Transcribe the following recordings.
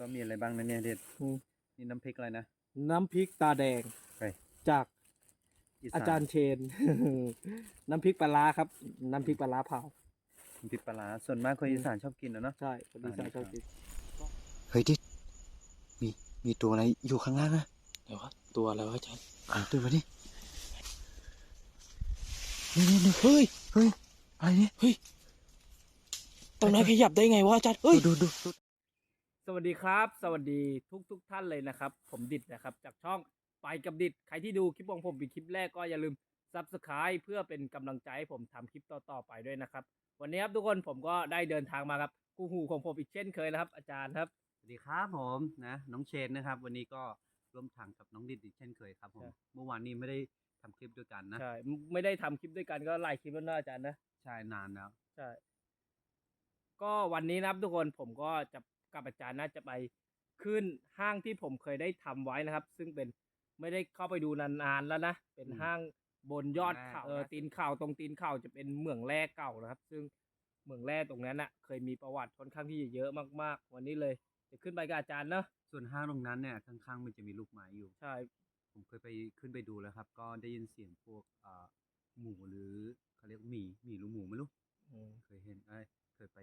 ก็มีอะไรบ้างนะเนี่ยเด็ดอืม นี่น้ำพริกอะไรนะ น้ำพริกตาแดงเฮ้ย จากสนอาจารย์เชน น้ำพริกปลาร้าครับ น้ำพริกปลาร้าเผา น้ำพริกปลาร้าส่วนมากคนอีสานชอบกินนะเนาะ ใช่คนอีสานอ่าชอบกินเฮ้ยดิดมี มีตัวอะไรอยู่ข้างล่างอะเดี๋ยววะตัวอะไรวะอาจารย์อ่านตัวมาดินี่นี่นี่เฮ้ย เฮ้ย อะไรเนี่ยเฮ้ยต้นไม้ขยับได้ไงวะอาจารย์ เฮ้ย ดูดูดู สวัสดีครับ สวัสดีทุกทุกท่านเลยนะครับ ผมดิดนะครับ จากช่องไปกับดิดใครที่ดูคลิปของผมเป็นคลิปแรกก็อย่าลืม subscribe เพื่อเป็นกำลังใจให้ผมทำคลิปต่อๆไปด้วยนะครับ วันนี้ครับทุกคนผมก็ได้เดินทางมาครับคู่หูของผมอีกเช่นเคยนะครับ อาจารย์ครับสวัสดีครับผมนะน้องเชนนะครับ วันนี้ก็ร่วมทางกับน้องดิดอีกเช่นเคยครับผมใช่เมื่อวานนี้ไม่ได้ทำคลิปด้วยกันนะใช่ไม่ได้ทำคลิปด้วยกันก็หลายคลิปแล้วนะอาจารย์นะใช่นานแล้วใช่ก็วันนี้นะครับทุกคนผมก็จะ กับอาจารย์น่าจะไปขึ้นห้างที่ผมเคยได้ทำไว้นะครับ ซึ่งเป็นไม่ได้เข้าไปดูนานๆแล้วนะเป็นอืมห้างบนยอดแร่เขาเออตีนเขาตรงตีนเขาจะเป็นเหมืองแร่เก่านะครับ ซึ่งเหมืองแร่ตรงนั้นน่ะ เคยมีประวัติค่อนข้างที่จะเยอะมากๆ วันนี้เลยจะขึ้นไปกับอาจารย์เนาะส่วนห้างตรงนั้นเนี่ยข้างๆมันจะมีลูกไม้อยู่ใช่ผมเคยไปขึ้นไปดูแล้วครับ ก็ได้ยินเสียงพวกเอ่อหมูหรือเขาเรียกหมีหมีหรือหมูไม่รู้อืมเคยเห็นเอ้ยเคยไป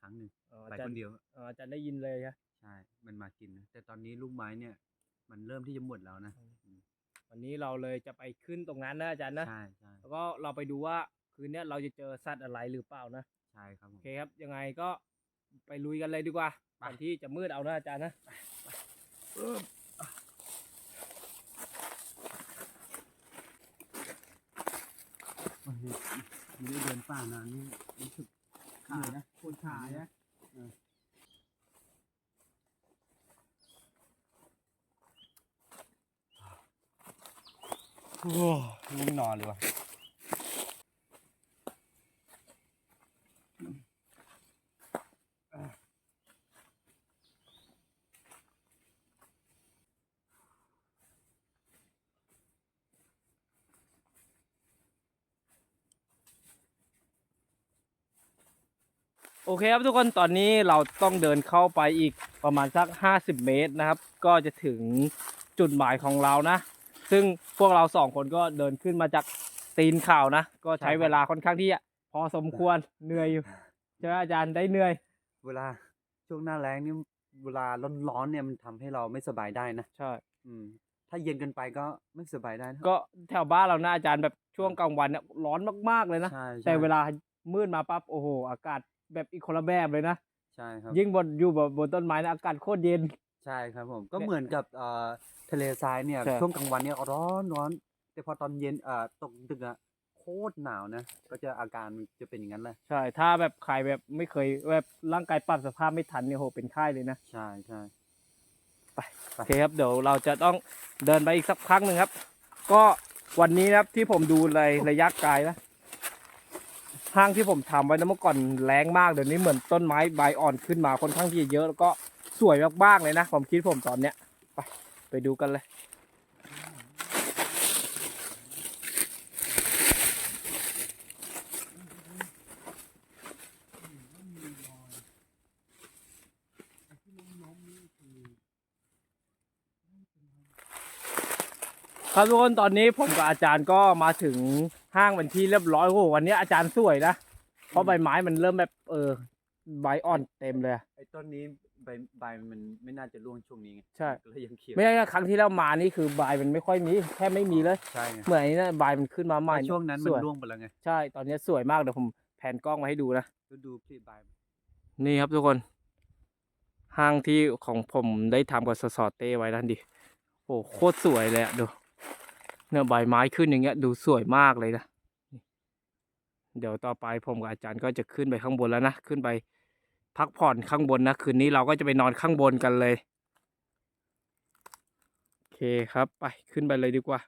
ครั้งหนึ่งเอ่อไปอาจารคย์นเดียวเอ่ออาจารย์ได้ยินเลยครับใช่ มันมากินนะ แต่ตอนนี้ลูกไม้เนี่ย มันเริ่มที่จะหมดแล้วนะอืมวันนี้เราเลยจะไปขึ้นตรงนั้นนะอาจารย์นะ ใช่ใช่แล้วก็เราไปดูว่าคืนเนี้ยเราจะเจอสัตว์อะไรหรือเปล่านะ ใช่ครับผโอม เคครับ ยังไงก็ไปลุยกันเลยดีกว่าไป ก่อนที่จะมืดเอานะอาจารย์นะไม่ได้เดินป่านานนี่รู้สึก ขานะปวดขานะเออโอ้ง่วงนอนเลยว่ะ โอเคครับทุกคนตอนนี้เราต้องเดินเข้าไปอีกประมาณสัก 50 เมตรนะครับ ก็จะถึงจุดหมายของเรานะ ซึ่งพวกเราสองคนก็เดินขึ้นมาจากตีนเขานะ ก็ใช้เวลาค่อนข้างที่จะพอสมควรเหนื่อยอยู่ใช่ไหมอาจารย์ได้เหนื่อย เวลาช่วงหน้าแล้งนี่เวลาร้อนๆเนี่ยมันทำให้เราไม่สบายได้นะใช่อืมถ้าเย็นเกินไปก็ไม่สบายได้นะก็แถวบ้านเรานะอาจารย์แบบช่วงกลางวันเนี่ยร้อนมากๆเลยนะใช่ใช่แต่เวลามืดมาปั๊บโอ้โห อากาศ แบบอีกคนละแบบเลยนะ ใช่ครับ ยิ่งบนอยู่บนบนต้นไม้นะอากาศโคตรเย็น ใช่ครับผม ก็เนี่ยเหมือนกับเอ่อทะเลทรายเนี่ยใช่ ช่วงกลางวันเนี่ยร้อนร้อนแต่พอตอนเย็นเอ่อตกดึกอะโคตรหนาวนะ ก็จะอาการมันจะเป็นอย่างนั้นแหละ ใช่ ถ้าแบบใครแบบไม่เคยแบบร่างกายปรับสภาพไม่ทันเนี่ยโหเป็นไข้เลยนะ ใช่ใช่ โอเคครับเดี๋ยวเราจะต้องเดินไปอีกสักพักหนึ่งครับ ก็วันนี้นะครับที่ผมดูในระยะไกลนะ ห้างที่ผมทำไว้นะเมื่อก่อนแรงมากเดี๋ยวนี้เหมือนต้นไม้ใบอ่อนขึ้นมาค่อนข้างที่จะเยอะแล้วก็สวยมากๆเลยนะความคิดผมตอนเนี้ยไปไปดูกันเลยครับทุกคนตอนนี้ผมกับอาจารย์ก็มาถึง ห้างเป็นที่เรียบร้อยโอ้โหวันนี้อาจารย์สวยนะเพราะใบไม้มันเริ่มแบบเออใบอ่อนเต็มเลยอะไอ้ต้นนี้ใบใบมันไม่น่าจะร่วงช่วงนี้ไงใช่ ก็เลยยังเขียวไม่ใช่ครั้งที่แล้วมานี่คือใบมันไม่ค่อยมีแทบไม่มีเลย ใช่ไงเหมือนอันนี้นะใบมันขึ้นมาใหม่แต่ช่วงนั้นมันสวยร่วงไปแล้วไงใช่ตอนนี้สวยมากเดี๋ยวผมแผนกล้องมาให้ดูนะก็ดูที่ใบนี่ครับทุกคน ห้างที่ของผมได้ทำกับสสอเต้ไว้นั่นดิโอ้โคตรสวยเลยอะดูเนี่ยใบไม้ขึ้นอย่างเงี้ยดูสวยมากเลยนะนี่ เดี๋ยวต่อไปผมกับอาจารย์ก็จะขึ้นไปข้างบนแล้วนะ ขึ้นไปพักผ่อนข้างบนนะ คืนนี้เราก็จะไปนอนข้างบนกันเลย โอเคครับ ไปขึ้นไปเลยดีกว่า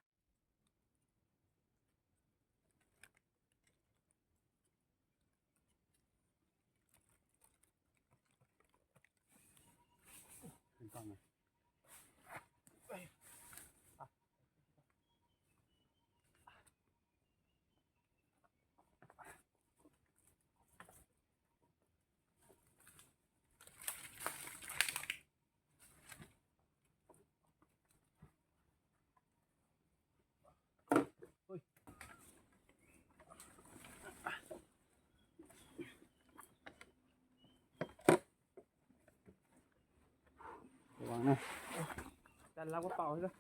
นะอาจารย์รับกระเป๋าให้ด้วย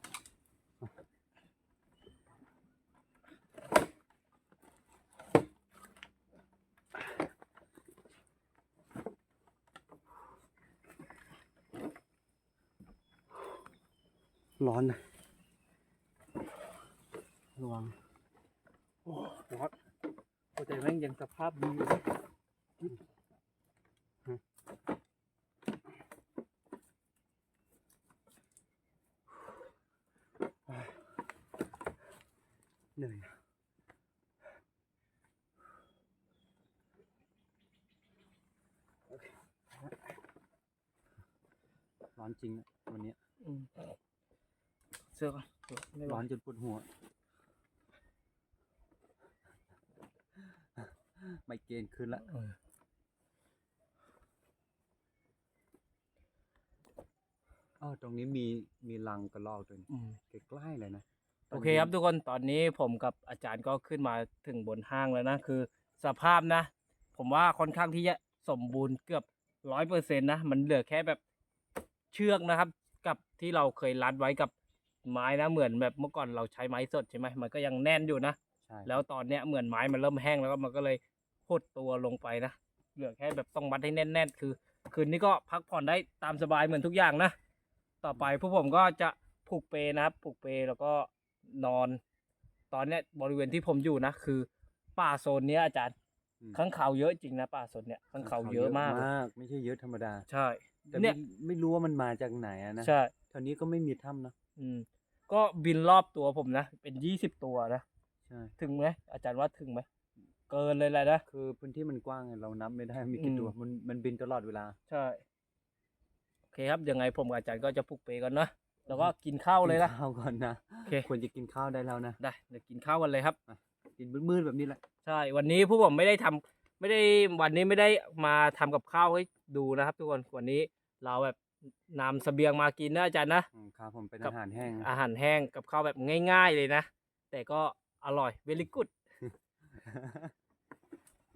ร้อนนะระวัง โอ้ร้อนโอ้แต่แม่งยังสภาพดีอยู่นะ เหนื่อยอะ ร้อนจริงอะวันเนี้ยอืมเสื้อก่อนเดี๋ยวไม่ร้ร้ออนนจนปวดหัว ไม่เกณฑ์ขึ้นละ เอออ้าวตรงนี้มีมีรังกระรอกด้วยนี่อืม ใกล้ๆเลยนะโอเคครับทุกคนตอนนี้ผมกับอาจารย์ก็ขึ้นมาถึงบนห้างแล้วนะ คือสภาพนะ ผมว่าค่อนข้างที่จะสมบูรณ์เกือบร้อยเปอร์เซ็นต์นะ มันเหลือแค่แบบ เชือกนะครับ กับที่เราเคยรัดไว้กับไม้นะเหมือนแบบเมื่อก่อนเราใช้ไม้สดใช่ไหมมันก็ยังแน่นอยู่นะใช่แล้วตอนเนี้ยเหมือนไม้มันเริ่มแห้งแล้วก็มันก็เลยหดตัวลงไปนะเหลือแค่แบบต้องมัดให้แน่นๆ คือ คืนนี้ก็พักผ่อนได้ตามสบายเหมือนทุกอย่างนะต่อไปพวกผมก็จะผูกเปลนะครับผูกเปลแล้วก็นอน ตอนเนี้ยบริเวณที่ผมอยู่นะคือ ป่าโซนเนี้ยอาจารย์อืม ข้างเขาวเยอะจริงนะป่าโซนเนี้ยข้างเขาวเยอะมาก มาก ไม่ใช่เยอะธรรมดา ใช่ แต่เนี่ไม่ยไม่รู้ว่ามันมาจากไหนอะนะใช่ แถวนี้ก็ไม่มีถ้ำนะอืม ก็บินรอบตัวผมนะ เป็นยี่สิบตัวนะ ใช่ ถึงไหมอาจารย์ว่าถึงไหม เกินเลยแหละนะ คือพื้นที่มันกว้างไงเรานับไม่ได้มีกี่อืมตัวมันมันบินตลอดเวลาใช่ โอเคครับยังไงผมกับอาจารย์ก็จะผูกเปลกันนะแล้วก็กินข้าวเลยนะกินข้าวก่อนนะโอเค ควรจะกินข้าวได้แล้วนะได้ เดี๋ยวกินข้าวกันเลยครับ กินมืดๆแบบนี้แหละใช่ วันนี้ผู้ผมไม่ได้ทำไม่ได้วันนี้ไม่ได้มาทำกับข้าวให้ ดูนะครับ ทุกคนวันนี้เราแบบนำเสบียงมากินนะอาจารย์นะ อืมครับผมเป็นกับอาหารแห้งนะอาหารแห้งกับข้าวแบบง่าย ๆเลยนะ แต่ก็อร่อยเวลิกุด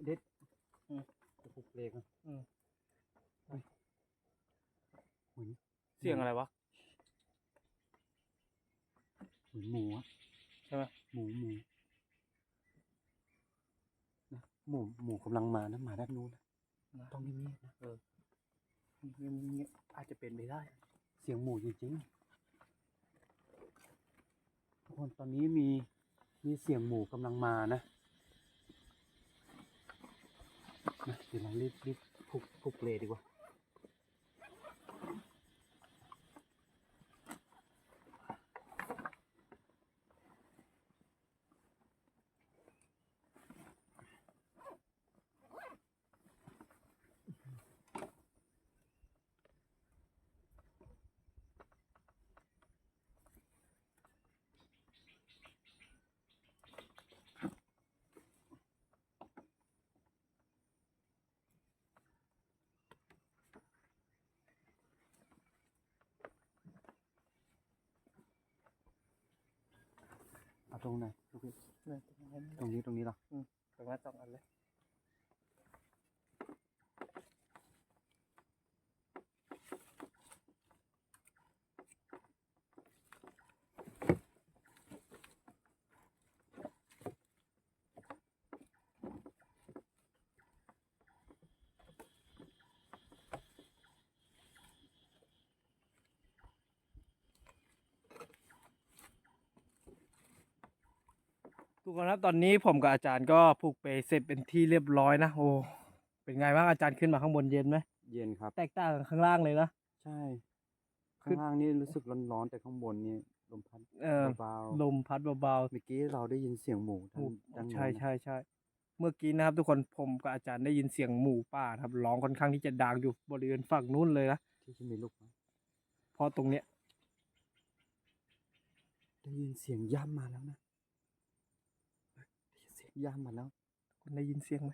เด็ดอืมจะปลุกเลกอะอืมเฮ้ยเหมือนเสียงอะไรวะ เหมือนหมูอะใช่ไหม หมูหมูนะหมูหมูกำลังมานะมาด้านนู้นนะต้องเงียบๆนะเออ อาจจะเป็นไปได้ เสียงหมูจริงๆทุกคนตอนนี้มีมีเสียงหมูกำลังมานะนะเดี๋ยวเรารีบรีบพุกพุกเลดีกว่า เอาตรงไหนลูกพี่ตรงนี้ตรงนี้เหรอ ตรงนั้นสองอันเลย ทุกคนครับตอนนี้ผมกับอาจารย์ก็ผูกเปเสร็จเป็นที่เรียบร้อยนะโอ้เป็นไงบ้างอาจารย์ขึ้นมาข้างบนเย็นไหมเย็นครับ แตกต่างกับข้างล่างเลยนะใช่ขึ้ข้านงล่างนี่รู้สึกร้อนๆแต่ข้างบนนี่ลมพัดเออเบาลมพัดเบาๆเมื่อกี้เราได้ยินเสียงหมูๆด้านด้านโน้นใช่นะใช่ใช่เมื่อกี้นะครับ ทุกคนผมกับอาจารย์ได้ยินเสียงหมูป่านะครับร้องค่อนข้างที่จะดังอยู่บริเวณฝั่งนู้นเลยนะที่จะมีลูกไม้เพราะตรงเนี้ยได้ยินเสียงย่ำมาแล้วนะเฮ้ยได้ ยินเสียงย่ำมาแล้ว คุณได้ยินเสียงไหม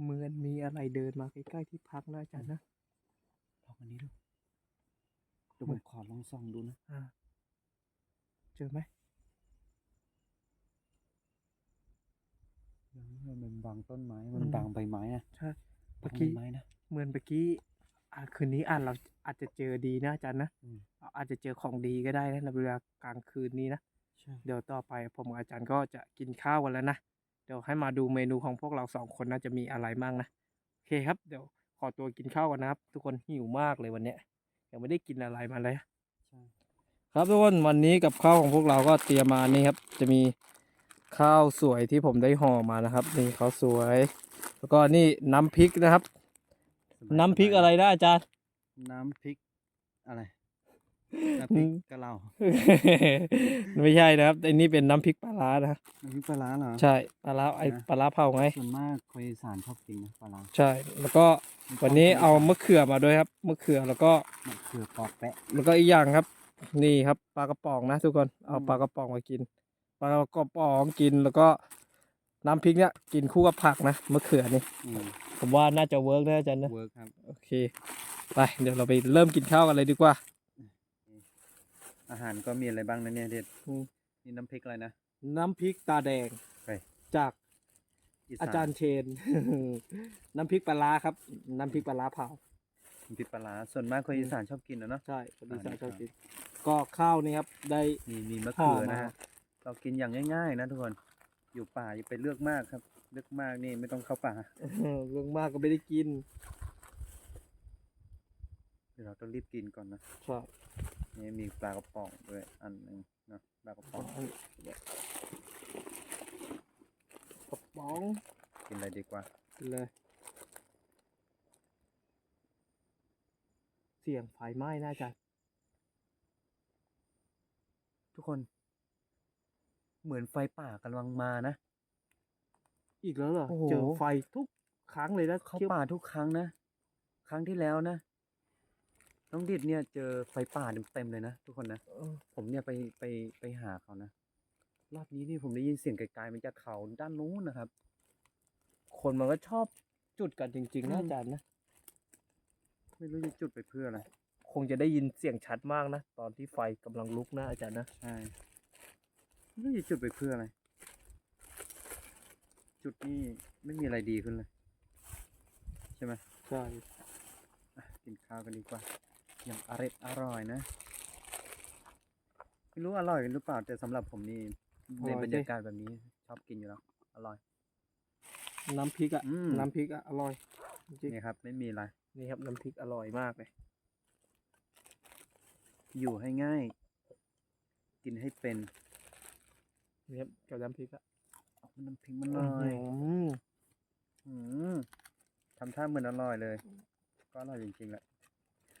เหมือนมีอะไรเดินมาใกล้ๆที่พักนะอาจารย์นะลองอันนี้ดูเดี๋ยวผมขอลองส่องดูนะอ่าเจอไหมมันบังต้นไม้อืมันมบังใบไม้อะใช่บัเมื่องกี้ใบไม้นะเหมือนเมื่อกี้ อ่าคืนนี้อ่านเราอาจจะเจอดีนะอาจารย์นะอืม อาจจะเจอของดีก็ได้นะในเวลากลางคืนนี้นะ ใช่เดี๋ยวต่อไปผมกับอาจารย์ก็จะกินข้าวกันแล้วนะ เดี๋ยวให้มาดูเมนูของพวกเราสองคนน่าจะมีอะไรบ้างนะ โอเคครับ เดี๋ยวขอตัวกินข้าวกันนะครับ ทุกคนหิวมากเลยวันเนี้ยยังไม่ได้กินอะไรมาเลย ใช่ครับทุกคนวันนี้กับข้าวของพวกเราก็เตรียมมานี่ครับ จะมีข้าวสวยที่ผมได้ห่อมานะครับ นี่ข้าวสวย แล้วก็นี่น้ำพริกนะครับสบาย น้ำพริกอะไรนะอาจารย์ น้ำพริกอะไรน้ำพริกกะเหล่าไม่ใช่นะครับอันนี้เป็นน้ำพริกปลาร้านะครับน้ำพริกปลาร้าเหรอ ใช่ปลาร้าไอนะปลาร้าเผาไงส่วนมากคนอีสานชอบกินนะปลาร้าใช่ แล้วก็วันนี้เอามะเขือมาด้วยครับมะเขือแล้วก็มะเขือปอกแปะ แล้วก็อีกอย่างครับ นี่ครับปลากระป๋องนะทุกคนเอาอืมปลากระป๋องมากินปลากระป๋องกินแล้วก็ น้ำพริกเนี่ยกินคู่กับผักนะมะเขือนี่อืมผมว่าน่าจะเวิร์กนะอาจารย์นะ เวิร์กครับ โอเค ไป เดี๋ยวเราไปเริ่มกินข้าวกันเลยดีกว่า อาหารก็มีอะไรบ้างนะเนี่ยเด็ดอืมนี่น้ำพริกอะไรนะ น้ำพริกตาแดงไปจากอีสนอาจารย์เชน น้ำพริกปลาร้าครับ น้ำพริกปลาร้าเผา น้ำพริกปลาร้าส่วนมากคนอีสานชอบกินนะเนาะ ใช่ คนอีสานอ่าชอบครับกิน ก็ข้าวนี่ครับ ได้ มีมีมะห่อเขือนะมาฮะเรากินอย่างง่าย ๆ นะทุกคน อยู่ป่าอย่าไปเลือกมากครับ เลือกมากนี่ไม่ต้องเข้าป่าเรื่องมากก็ไม่ได้กินเดี๋ยวเราต้องรีบกินก่อนนะใช่นี่มีปลากระป๋องด้วยอันหนึงเนาะปลากระป๋องกระป๋องกินอะไรดีกว่ากินเลยเสียงไฟไหม้น่าจะทุกคน เหมือนไฟป่ากำลังมานะ อีกแล้วเหรอ โอ้โห เจอไฟทุกครั้งเลยนะเข้าที่ยวป่าทุกครั้งนะ ครั้งที่แล้วนะ น้องดิดเนี่ยเจอไฟป่าเต็มๆเลยนะทุกคนนะ เออผมเนี่ยไปไปไปหาเขานะ รอบนี้นี่ผมได้ยินเสียงไกลๆมาจากเขาด้านนู้นนะครับ คนมันก็ชอบจุดกันจริง ๆ นะอืมอาจารย์นะ ไม่รู้จะจุดไปเพื่ออะไร คงจะได้ยินเสียงชัดมากนะ ตอนที่ไฟกำลังลุกนะอาจารย์นะ ใช่ ไม่รู้จะจุดไปเพื่ออะไร จุดนี่ไม่มีอะไรดีขึ้นเลย ใช่ไหมใช่อะกินข้าวกันดีกว่า อย่างอร่อยอร่อยนะ ไม่รู้อร่อยหรือเปล่า แต่สำหรับผมนี่ในบรรยากาศแบบนี้ ชอบกินอยู่แล้ว อร่อย น้ำพริกอะอืมน้ำพริกอะ อร่อยจริงนี่ครับ ไม่มีอะไรๆนี่ครับ น้ำพริกอร่อยมากเลย อยู่ให้ง่าย กินให้เป็น นี่ครับกับน้ำพริกอะเอาน้ำพริกมันหน่อยอืมอืมทำท่าเหมือนอร่อยเลย ก็อร่อยจริงๆแหละ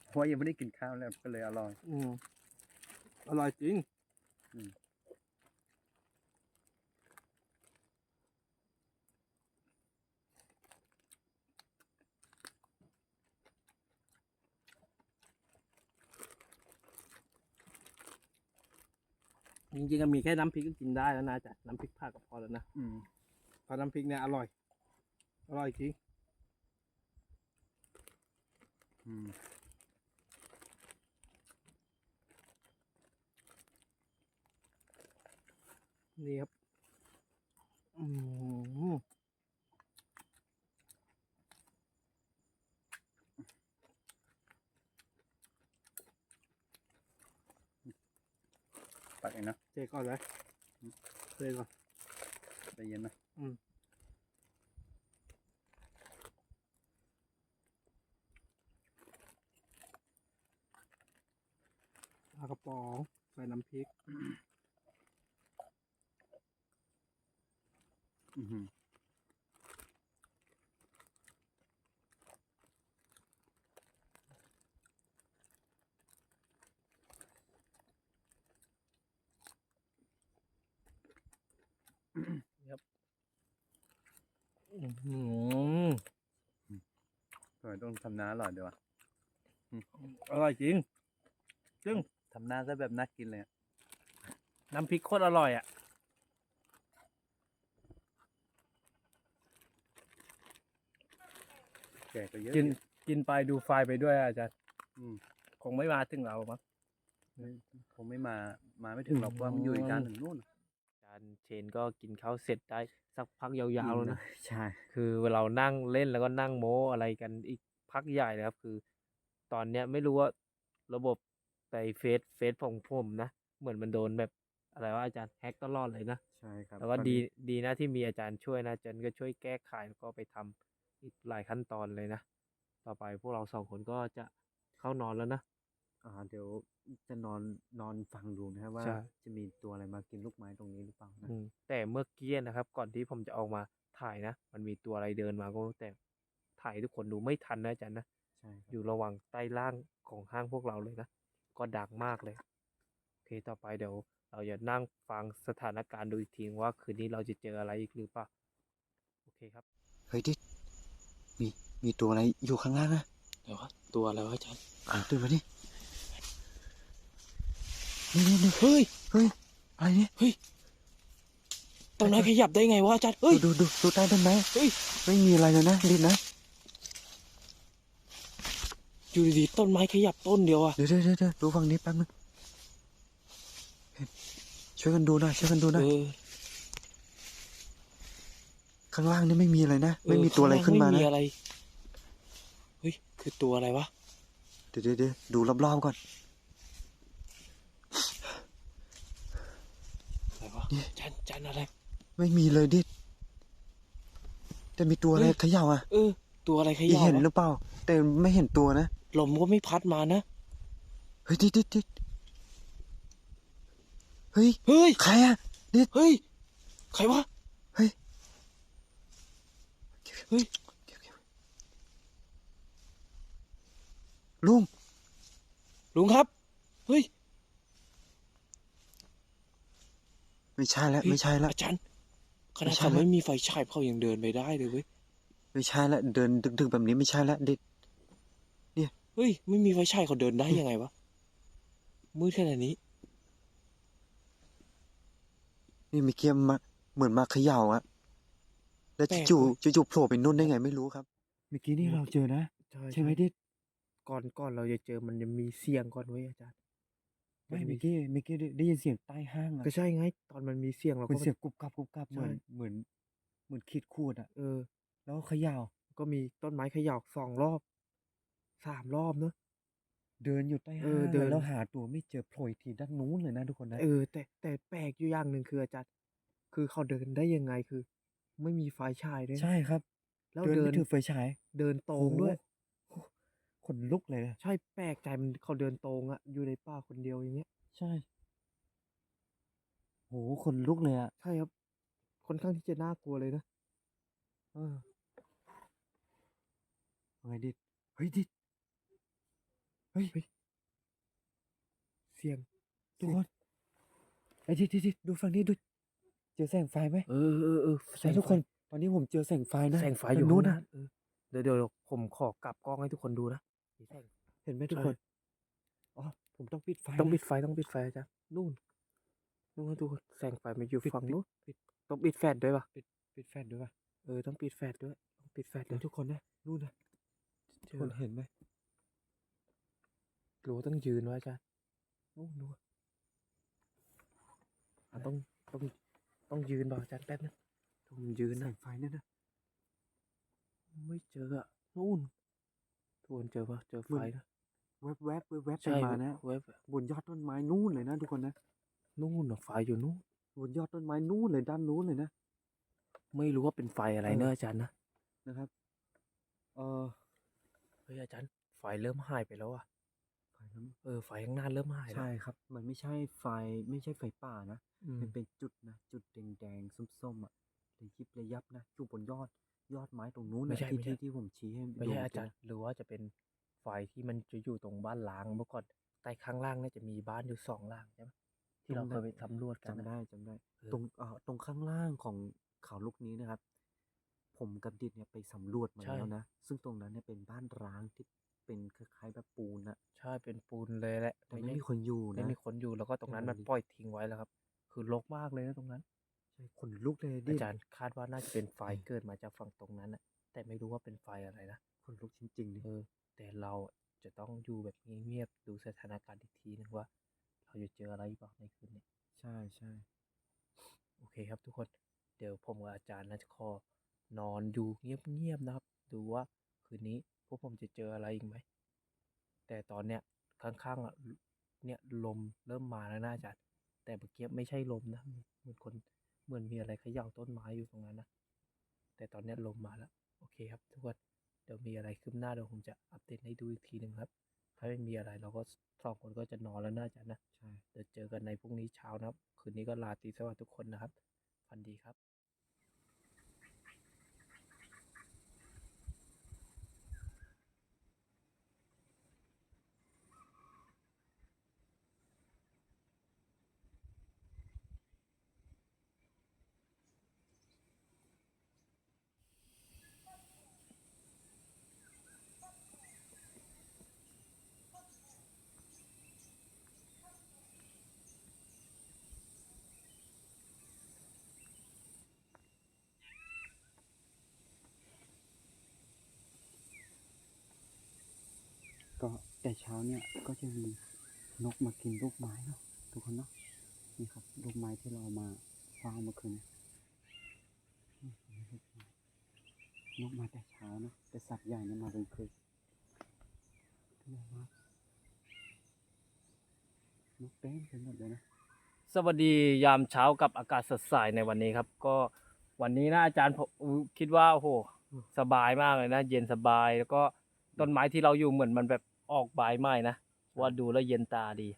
เพราะว่ายังไม่ได้กินข้าวเลยก็เลยอร่อย อืมอร่อยจริงอืม จริงๆก็มีแค่น้ำพริกก็กินได้แล้วนะจ๊ะน้ำพริกผักก็พอแล้วนะอืมเพราะน้ำพริกเนี่ยอร่อย อร่อยจริงอืมนี่ครับอืม ตักเองนะเจ๊ก่อนเลยเจ๊ก่อนใจเย็นนะอืมปลากระป๋องใส่น้ำพริก อือหือ อื้อหือทำไมต้องทำหน้าอร่อยด้วยวะอร่อยจริงทำหน้าซะแบบน่ากินเลยอะน้ำพริกโคตรอร่อยอะแก่ก็เยอะกินอยู่กินไปดูไฟไปด้วยอะอาจารย์อืมคงไม่มาถึงเรามั้งไม่ผมไม่มา มาไม่ถึงหรอกเพราะว่ามันอยู่อีกด้านหนึ่งนู่นใช่ารย์เชนก็กินข้าวเสร็จได้สักพักยาวๆแล้วนะ ใช่ คือเรานั่งเล่นแล้วก็นั่งโม้อะไรกันอีกพักใหญ่เลยครับ คือ ตอนเนี้ยไม่รู้ว่าระบบในเฟซเฟซของผมนะ เหมือนมันโดนแบบอะไรว่าอาจารย์แฮกตลอดเลยนะ ใช่ครับแต่ว่าตอนดีนี้ดีนะที่มีอาจารย์ช่วยนะอาจารย์ก็ช่วยแก้ไขแล้วก็ไปทำอีกหลายขั้นตอนเลยนะ ต่อไปพวกเราสองคนก็จะเข้านอนแล้วนะ อ่า เดี๋ยวจะนอนนอนฟังดูนะครับว่า ใช่ จะมีตัวอะไรมากินลูกไม้ตรงนี้หรือเปล่านะอืมแต่เมื่อกี้นะครับ ก่อนที่ผมจะออกมาถ่ายนะ มันมีตัวอะไรเดินมาก็ไม่รู้แต่ถ่ายให้ทุกคนดูไม่ทันนะอาจารย์นะ ใช่ครับอยู่ระหว่างใต้ล่างของห้างพวกเราเลยนะ ก็ดังมากเลย โอเคต่อไปเดี๋ยว เราจะนั่งฟังสถานการณ์ดูอีกทีว่าคืนนี้เราจะเจออะไรอีกหรือเปล่าโอเคครับ เฮ้ยดิดมีมีตัวอะไรอยู่ข้างล่างนะเดี๋ยววะตัวอะไรวะอาจารย์อ่าตื่นมาดิ นี่นี่นี่เฮ้ยเฮ้ยอะไรเนี่ยเฮ้ยต้นไม้ขยับได้ไงวะอาจารย์เฮ้ยดูดูดูดูใต้ต้นไม้เฮ้ยไม่มีอะไรเลยนะดิดนะอยู่ดีๆต้นไม้ขยับต้นเดียวอะเดี๋ยวเดี๋ยวเดี๋ยวเดี๋ยวดูฝั่งนี้แป๊บนึงเห็นช่วยกันดูหน่อยช่วยกันดูหน่อยเออข้างล่างนี่ไม่มีอะไรนะเออไม่มีตัวอะไรขึ้นมาข้งล่งนะไม่มีอะไรเฮ้ยคือตัวอะไรวะเดี๋ยวเดี๋ยวเดี๋ยวดูรอบๆก่อน อะไรวะนี่อาจารย์อาจารย์อะไร ไม่มีเลยดิดแต่มีตัวอะไรเฮ้ยเขย่าอะเออ ตัวอะไรขอียับเห็นหรืวะอเปล่า แต่ไม่เห็นตัวนะลมก็ไม่พัดมานะเฮ้ยดิดดิดดิดเฮ้ยเฮ้ยใครอะเฮ้ยใครวะเฮ้ยเฮ้ยลุงลุงครับ เฮ้ย ไม่ใช่แล้วเฮ้ยไม่ใช่แล้วอาจารย์ขนาดไม่ใช่เขาละไม่มีไฟฉายเขายังเดินไปได้เลยเว้ยไม่ใช่แล้วเดินดึกๆแบบนี้ไม่ใช่แล้วดิดเฮ้ยไม่มีไฟฉายเขาเดินได้ยังไงวะมืดขนาดนี้ นี่มีเกียมมาเหมือนมาเขย่าอะแล้วแปลกจู่เว้ยจู่ๆโผล่ไปนู่นได้ไงไม่รู้ครับเมื่อกี้นี่เราเจอนะใช่ใช่ไหมดิดก่อนก่อนเราจะเจอมันจะมีเสียงก่อนเว้ยอาจารย์ ไม่นเมื่อกี้เมื่อกี้ได้ได้ยินเสียงใต้ห้างอะก็ใช่ไง ตอนมันมีเสียงเราเหมืก็อนเสียงกรุบกรับกรุบกรับเหมือนใช่ เหมือนเหมือนขีดขูดอะเออ แล้วก็เขย่าก็มีต้นไม้เขย่าสองรอบสามรอบเนอะ เดินอยู่ใต้เอห้าองเดิน แล้วหาตัวไม่เจอโผล่อีกทีด้านนู้นเลยนะทุกคนนะเออ แต่แต่แปลกอยู่อย่างหนึ่งคืออาจารย์ คือเขาเดินได้ยังไงคือ ไม่มีไฟฉายด้วยนะใช่ครับ แล้วเดินเดินไม่ถือไฟฉายเดินตรงด้วย โอ้โห ขนลุกเลยนะใช่แปลกใจมันเขาเดินตรงอะอยู่ในป่าคนเดียวอย่างเงี้ย ใช่ โหขนลุกเลยอะใช่ครับค่อนข้างที่จะน่ากลัวเลยนะเออเอาไงดิเฮ้ยดิเฮ้ยเสียงทุกคนไอ้ดิดิดิดูฝั่งนี้ดูเจอแสงไฟไหมเออเออเออแสใช่งทุกไฟคน ตอนนี้ผมเจอแสงไฟนะแสงไฟอยู่ ทางนู้นู้นนนะนะเออเดี๋ยวเดี๋ยวผมขอกลับกล้องให้ทุกคนดูนะ มีแสงเห็นไหมทุกใช่คน อ๋อ ผมต้องปิดไฟต้องนะปิดไฟต้องปิดไฟอาจารย์นู่นนู่นนะทุกคนแสงไฟมาอยู่ฝั่งนู้นต้องปิดแฟลชด้วยปะปิดแฟลชด้วยป่ะเออต้องปิดแฟลชด้วยต้องปิดแฟลชเดี๋ด้ยววยทุกคนนะนู่นนะเจทุกอคนเห็นไหมหรือว่าต้องยืนวะอาจารย์นู่นนู่นอะต้องต้องต้องยืนป่ะอาจารย์แป๊บนึงต้องยืนแสนะงไฟนั่นนะไม่เจออะนู่น ทุกคนเจอปะเจอไฟนะแวบแวบแวบแวบไปใช่มานะเว็บบนยอดต้นไม้นู่นเลยนะทุกคนนะนู่นอะไฟอยู่นู่นบนยอดต้นไม้นู่นเลยด้านนู้นเลยนะไม่รู้ว่าเป็นไฟอะไรเออเนอะอาจารย์นะนะครับ เออเฮ้ยอาจารย์ไฟเริ่มหายไปแล้วอะไฟนั้นเออไฟข้างหน้าเริ่มหายแล้วใช่ครับ มันไม่ใช่ไฟไม่ใช่ไฟป่านะอืมมันเป็นจุดนะจุดแดงๆส้มๆอะระยิบระยับนะอยู่บนยอด ยอดไม้ตรงนู้นไม่นะใช่ที่ไม่ใช่ ที่ที่ผมชี้ให้ไม่ดูใช่เมื่อากี้จารย์นะหรือว่าจะเป็นไฟที่มันจะอยู่ตรงบ้านล้างเมื่อก่อนใต้ข้างล่างน่าจะมีบ้านอยู่สองหลังใช่ไหมที่เราเคยไปสำรวจกันจำนะได้จำได้ เออ ตรงเอ่อตรงข้างล่างของเขาลูกนี้นะครับ ผมกับดิดเนี่ยไปสำรวจมาแล้วนะ ซึ่งตรงนั้นเนี่ยเป็นบ้านร้างที่เป็นคล้ายๆแบบปูนนะใช่เป็นปูนเลยแหละแต่ไม่ใช่มีคนอยู่ไม่นะมีคนอยู่แล้วก็ตรงนั้นเออมันปล่อยทิ้งไว้แล้วครับ คือรกมากเลยนะตรงนั้น ใช่ขนลุกเลยดิอาจารย์คาดว่าน่าจะเป็นไฟเกิดมาจากฝั่งตรงนั้นนะแต่ไม่รู้ว่าเป็นไฟอะไรนะขนลุกจริงๆเลยเออ แต่เราจะต้องอยู่แบบเงียบๆดูสถานการณ์อีกทีนึงว่า เราจะเจออะไรบ้างในคืนนี้ใช่ใช่โอเคครับทุกคนเดี๋ยวผมกับอาจารย์นะจะขอนอนดูเงียบๆนะครับ ดูว่าคืนนี้พวกผมจะเจออะไรอีกไหมแต่ตอนเนี้ยข้างๆอะเนี่ยลมเริ่มมาแล้วนะอาจารย์ แต่เมื่อกี้ไม่ใช่ลมนะเหมือนคน เหมือนมีอะไรเขย่าต้นไม้อยู่ตรงนั้นนะ แต่ตอนเนี้ยลมมาแล้ว โอเคครับ ทุกคน เดี๋ยวมีอะไรคืบหน้าเดี๋ยวผมจะอัปเดตให้ดูอีกทีหนึ่งครับ ถ้าไม่มีอะไรเราก็สองคนก็จะนอนแล้วนะอาจารย์นะ ใช่ เดี๋ยวเจอกันในพรุ่งนี้เช้านะครับ คืนนี้ก็ลาตรีสวัสดิ์ทุกคนนะครับ ฝันดีครับ ก็แต่เช้าเนี่ยก็จะมีนกมากินลูกไม้เนาะทุกคนเนาะนี่ครับลูกไม้ที่เราเอามาฟางเมื่อคืนนกมาแต่เช้านะแต่สัตว์ใหญ่เนี่ยมาเป็นคืนตัวใหญ่มากนกเต็มไปหมดเลยนะสวัสดียามเช้ากับอากาศสดใสในวันนี้ครับ ก็วันนี้นะอาจารย์ผมคิดว่าโอ้โหสบายมากเลยนะ เย็นสบายแล้วก็ ต้นไม้ที่เราอยู่เหมือนมันแบบออกใบใหม่นะว่าดูแล้วเย็นตาดี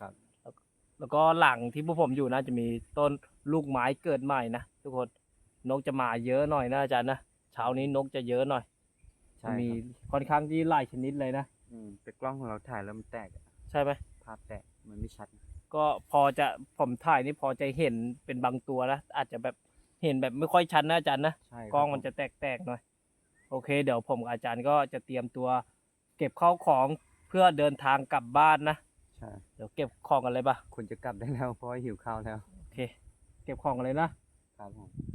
ครับ แล้วแล้วก็หลังที่พวกผมอยู่นะจะมีต้นลูกไม้เกิดใหม่นะทุกคนนกจะมาเยอะหน่อยนะอาจารย์นะเช้านี้นกจะเยอะหน่อยใช่มีครับค่อนข้างที่หลายชนิดเลยนะอืมแต่กล้องของเราถ่ายแล้วมันแตกอะใช่ไหมภาพแตกมันไม่ชัด ก็พอจะผมถ่ายนี่พอจะเห็นเป็นบางตัวนะอาจจะแบบเห็นแบบไม่ค่อยชัดนะอาจารย์นะใช่ครับกล้องมันผจะแตกๆหน่อย โอเค เดี๋ยวผมกับอาจารย์ก็จะเตรียมตัวเก็บข้าวของเพื่อเดินทางกลับบ้านนะ ใช่เดี๋ยวเก็บของกันเลยปะควรจะกลับได้แล้วเพราะว่าหิวข้าวแล้วโอเค เก็บของกันเลยนะครับผม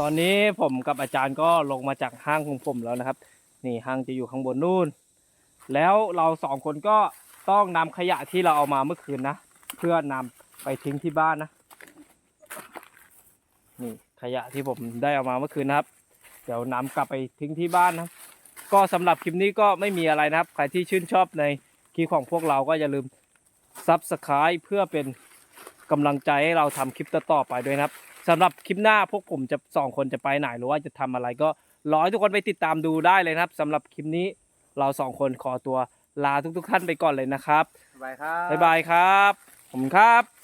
ตอนนี้ผมกับอาจารย์ก็ลงมาจากห้างของผมแล้วนะครับ นี่ห้างจะอยู่ข้างบนนู่น แล้วเราสองคนก็ต้องนำขยะที่เราเอามาเมื่อคืนนะ เพื่อนำไปทิ้งที่บ้านนะ นี่ขยะที่ผมได้เอามาเมื่อคืนนะครับ เดี๋ยวนำกลับไปทิ้งที่บ้านนะครับก็สำหรับคลิปนี้ก็ไม่มีอะไรนะครับ ใครที่ชื่นชอบในคลิปของพวกเราก็อย่าลืม Subscribe เพื่อเป็นกำลังใจให้เราทำคลิปต่อๆไปด้วยนะครับ สำหรับคลิปหน้าพวกผมจะสองคนจะไปไหนหรือว่าจะทำอะไรก็รอให้ทุกคนไปติดตามดูได้เลยนะครับสำหรับคลิปนี้เราสองคนขอตัวลาทุกๆท่านไปก่อนเลยนะครับ บ๊ายบายครับ บ๊ายบายครับ ผมครับ